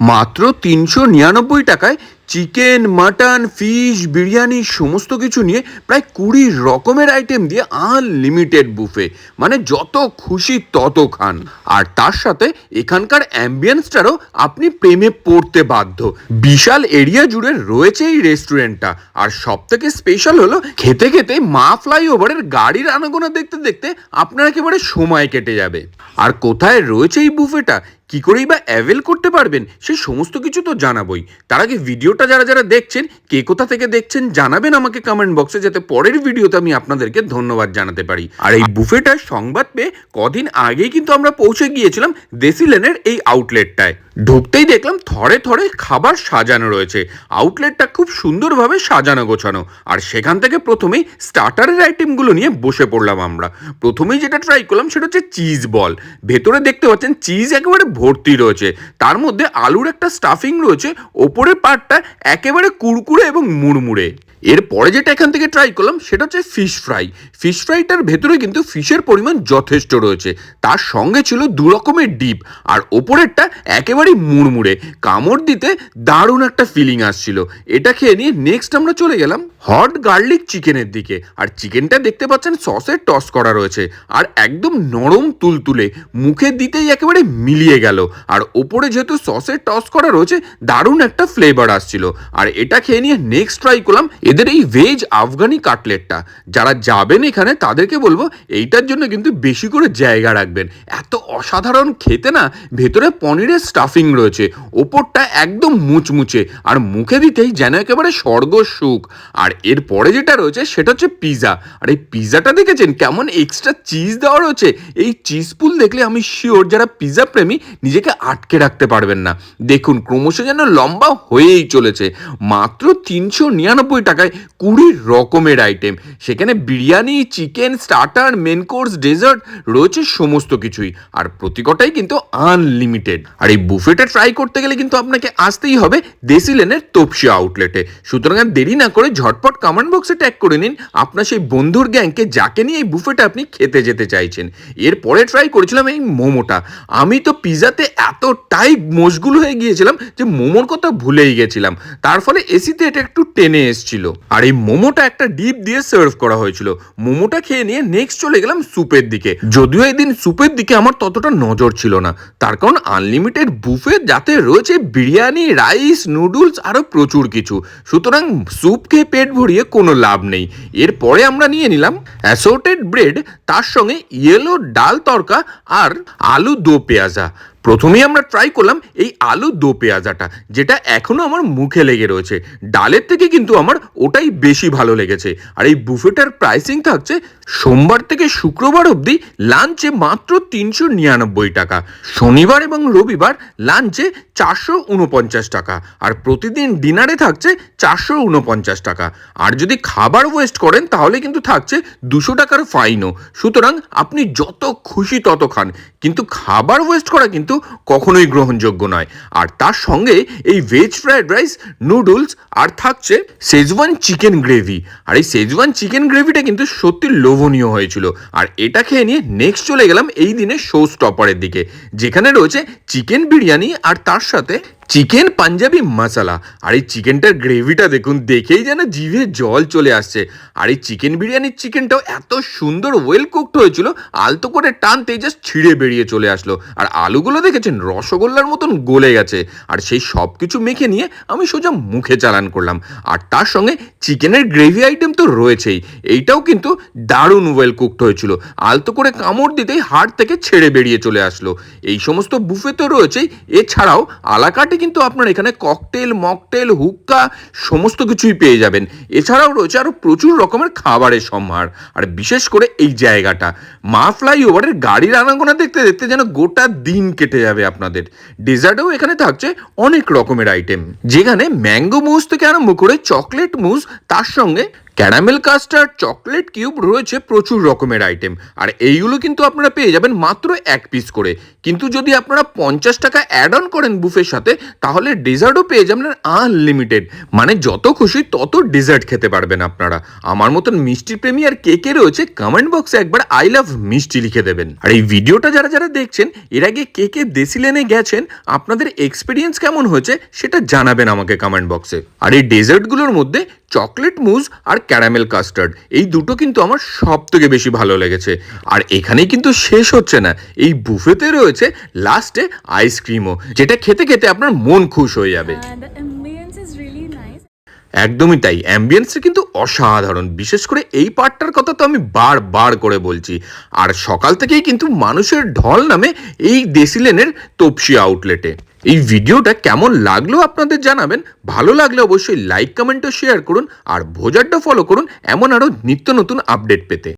মাত্র তিনশো নিরানব্বই টাকায় চিকেন, মাটন, ফিশ, বিরিয়ানি সমস্ত কিছু নিয়ে প্রায় কুড়ি রকমের আইটেম দিয়ে আনলিমিটেড বুফে মানে যত খুশি তত খান। আর তার সাথে এখানকার অ্যাম্বিয়েন্সটারও আপনি প্রেমে পড়তে বাধ্য। বিশাল এরিয়া জুড়ে রয়েছে এই রেস্টুরেন্টটা আর সব থেকে স্পেশাল হলো খেতে খেতে মা ফ্লাইওভারের গাড়ির আনাগোনা দেখতে দেখতে আপনার একেবারে সময় কেটে যাবে। আর কোথায় রয়েছে এই বুফেটা কি করেই বা অ্যাভেল করতে পারবেন? সে সমস্ত কিছু তো জানাবই। তার আগে ভিডিওটা যারা যারা দেখছেন কে কোথা থেকে দেখছেন জানাবেন আমাকে কমেন্ট বক্সে যাতে পরের ভিডিওতে আমি আপনাদেরকে ধন্যবাদ জানাতে পারি। আর এই বুফেটার সংবাদ পেয়ে কদিন আগেই কিন্তু আমরা পৌঁছে গিয়েছিলাম দেশি লেনের এই আউটলেটটায় ঢুকতেই দেখলাম থরে থরে খাবার সাজানো রয়েছে। আউটলেটটা খুব সুন্দরভাবে সাজানো গোছানো। আর সেখান থেকে প্রথমেই স্টার্টারের আইটেমগুলো নিয়ে বসে পড়লাম আমরা। প্রথমেই যেটা ট্রাই করলাম সেটা হচ্ছে চিজ বল ভেতরে দেখতে পাচ্ছেন চিজ একেবারে ভর্তি রয়েছে। তার মধ্যে আলুর একটা স্টাফিং রয়েছে। ওপরের পার্টটা একেবারে কুড়কুড়ে এবং মুড়মুড়ে। এরপরে যেটা এখান থেকে ট্রাই করলাম, সেটা হচ্ছে ফিশ ফ্রাই ফিশ ফ্রাইটার ভেতরে কিন্তু ফিশের পরিমাণ যথেষ্ট রয়েছে। তার সঙ্গে ছিল দু রকমের ডিপ, আর ওপরেরটা একেবারেই মুড়মুড়ে। কামড় দিতে দারুণ একটা ফিলিং আসছিল। এটা খেয়ে নিয়ে নেক্সট আমরা চলে গেলাম হট গার্লিক চিকেনের দিকে। আর চিকেনটা দেখতে পাচ্ছেন সসে টস করা রয়েছে। আর একদম নরম তুলতুলে, মুখে দিতেই একেবারে মিলিয়ে গেল। আর ওপরে যেহেতু সসে টস করা রয়েছে, দারুণ একটা ফ্লেভার আসছিল। আর এটা খেয়ে নিয়ে নেক্সট ট্রাই করলাম এদের এই ভেজ আফগানি কাটলেটটা, যারা যাবেন এখানে তাদেরকে বলব এইটার জন্য কিন্তু বেশি করে জায়গা রাখবেন। এত অসাধারণ খেতে না, ভেতরে পনিরের স্টাফিং রয়েছে, ওপরটা একদম মুচমুচে, আর মুখে দিতেই যেন একেবারে স্বর্গ সুখ। আর এরপরে যেটা রয়েছে সেটা হচ্ছে পিৎজা আর এই পিৎজাটা দেখেছেন? কেমন এক্সট্রা চিজ দেওয়া রয়েছে? এই চিজ পুল দেখলে আমি শিওর যারা পিৎজা প্রেমী, নিজেকে আটকে রাখতে পারবেন না। দেখুন, ক্রমশ যেন লম্বা হয়েই চলেছে। মাত্র তিনশো নিরানব্বই টাকায় কুড়ি রকমের আইটেম সেখানে biryani chicken starter main course dessert রয়েছে সমস্ত কিছুই। আর প্রতিকটাই কিন্তু আনলিমিটেড আর এই বুফেটা ট্রাই করতে গেলে কিন্তু আপনাকে আসতেই হবে দেশি লেনের আউটলেটে সুতরাং আর দেরি না করে ঝটপট কমেন্ট বক্সে ট্যাগ করে নিন আপনার সেই বন্ধুর গ্যাংকে, যাকে নিয়ে এই বুফেটা আপনি খেতে যেতে চাইছেন। এরপরে ট্রাই করেছিলাম এই মোমোটা। আমি তো পিজাতে এতটাই মশগুল হয়ে গিয়েছিলাম যে মোমোর কথা ভুলেই গেছিলাম। তার ফলে এসিতে এটা একটু টেনে এসছিল। আর এই মোমোটা একটা ডিপ দিয়ে সার্ভ করা হয়েছিল। মোমোটা খেয়ে নিয়ে নেক্সট চলে গেলাম স্যুপের দিকে। যদিও এই দিন স্যুপের দিকে আমার ততটা নজর ছিল না। তার কারণ আনলিমিটেড বুফে যাতে রয়েছে বিরিয়ানি রাইস নুডলস আরও প্রচুর কিছু। সুতরাং স্যুপ খেয়ে পেট ভরিয়ে কোনো লাভ নেই। এরপরে আমরা নিয়ে নিলাম অ্যাসোর্টেড ব্রেড তার সঙ্গে ইয়েলো ডাল তরকা আর আলু দো পেঁয়াজা। প্রথমেই আমরা ট্রাই করলাম এই আলু দো পেঁয়াজাটা, যেটা এখনও আমার মুখে লেগে রয়েছে। ডালের থেকে কিন্তু আমার ওটাই বেশি ভালো লেগেছে। আর এই বুফেটার প্রাইসিং থাকছে সোমবার থেকে শুক্রবার অবধি লাঞ্চে মাত্র তিনশো নিরানব্বই টাকা। শনিবার এবং রবিবার লাঞ্চে চারশো উনপঞ্চাশ টাকা। আর প্রতিদিন ডিনারে থাকছে চারশো উনপঞ্চাশ টাকা। আর যদি খাবার ওয়েস্ট করেন, তাহলে কিন্তু থাকছে দুশো টাকার ফাইনও সুতরাং আপনি যত খুশি তত খান। কিন্তু খাবার ওয়েস্ট করা কিন্তু কখনোই গ্রহণযোগ্য নয়। আর তার সঙ্গে এই ভেজ ফ্রায়েড রাইস নুডলস আর থাকছে শেজওয়ান চিকেন গ্রেভি আর এই শেজওয়ান চিকেন গ্রেভিটা কিন্তু সত্যি লোভনীয় হয়েছিল। আর এটা খেয়ে নিয়ে নেক্সট চলে গেলাম এই দিনের শো স্টপারের দিকে, যেখানে রয়েছে চিকেন বিরিয়ানি আর তার সাথে চিকেন পাঞ্জাবি মশালা। আর এই চিকেনটার গ্রেভিটা দেখুন, দেখেই যেন জিভে জল চলে আসছে। আর এই চিকেন বিরিয়ানির চিকেনটাও এত সুন্দর ওয়েল কুকড হয়েছিল, আলতো করে টানতেই জাস্ট ছিঁড়ে বেরিয়ে চলে আসলো। আর আলুগুলো দেখেছেন, রসগোল্লার মতন গলে গেছে। আর সেই সব কিছু মেখে নিয়ে আমি সোজা মুখে চালান করলাম। আর তার সঙ্গে চিকেনের গ্রেভি আইটেম তো রয়েছেই। এইটাও কিন্তু দারুণ ওয়েল কুকড হয়েছিল। আলতো করে কামড় দিতেই হাড় থেকে ছেড়ে বেরিয়ে চলে আসলো। এই সমস্ত বুফে তো রয়েছেই। এছাড়াও আলাকাটে কিন্তু আপনার এখানে ককটেল মকটেল হুক্কা সমস্ত কিছুই পেয়ে যাবেন। এছাড়াও রয়েছে আরও প্রচুর রকমের খাবারের সম্ভার। আর বিশেষ করে এই জায়গাটা, মা ফ্লাইওভারের গাড়ির আনাগোনা দেখতে দেখতে যেন গোটা দিন কেটে যাবে আপনাদের। ডেজার্টেও এখানে থাকছে অনেক রকমের আইটেম যেখানে ম্যাঙ্গো মুজ থেকে আরম্ভ করে চকলেট মুজ তার সঙ্গে ক্যারামেল কাস্টার্ড চকলেট কিউব রয়েছে প্রচুর রকমের আইটেম। আর এইগুলো কিন্তু আপনারা পেয়ে যাবেন মাত্র এক পিস করে। কিন্তু যদি আপনারা পঞ্চাশ টাকা অ্যাড অন করেন বুফের সাথে, তাহলে ডেজার্টও পেয়ে যাবেন আনলিমিটেড মানে যত খুশি তত ডেজার্ট খেতে পারবেন আপনারা। আমার মতন মিষ্টি প্রেমী আর কে কে রয়েছে কমেন্ট বক্সে একবার আই লাভ মিষ্টি লিখে দেবেন। আর এই ভিডিওটা যারা যারা দেখছেন, এর আগে কে কে দেশি লেনে গেছেন, আপনাদের এক্সপিরিয়েন্স কেমন হয়েছে সেটা জানাবেন আমাকে কমেন্ট বক্সে আর এই ডেজার্টগুলোর মধ্যে চকলেট মুজ আর ক্যারামেল কাস্টার্ড। এই দুটো কিন্তু আমার সব থেকে বেশি ভালো লেগেছে। আর এখানেই কিন্তু শেষ হচ্ছে না। এই বুফেতে রয়েছে লাস্টে আইসক্রিমও যেটা খেতে খেতে আপনার মন খুশ হয়ে যাবে। nice. একদমই তাই। অ্যাম্বিয়েন্সটা কিন্তু অসাধারণ। বিশেষ করে এই পার্টটার কথা তো আমি বারবার করে বলছি। আর সকাল থেকেই কিন্তু মানুষের ঢল নামে এই দেশিলেনের তপসি আউটলেটে এই ভিডিওটা কেমন লাগল আপনাদের জানাবেন? ভালো লাগলে অবশ্যই লাইক কমেন্ট ও শেয়ার করুন আর ভোজারটা ফলো করুন। এমন আরও নিত্য নতুন আপডেট পেতে।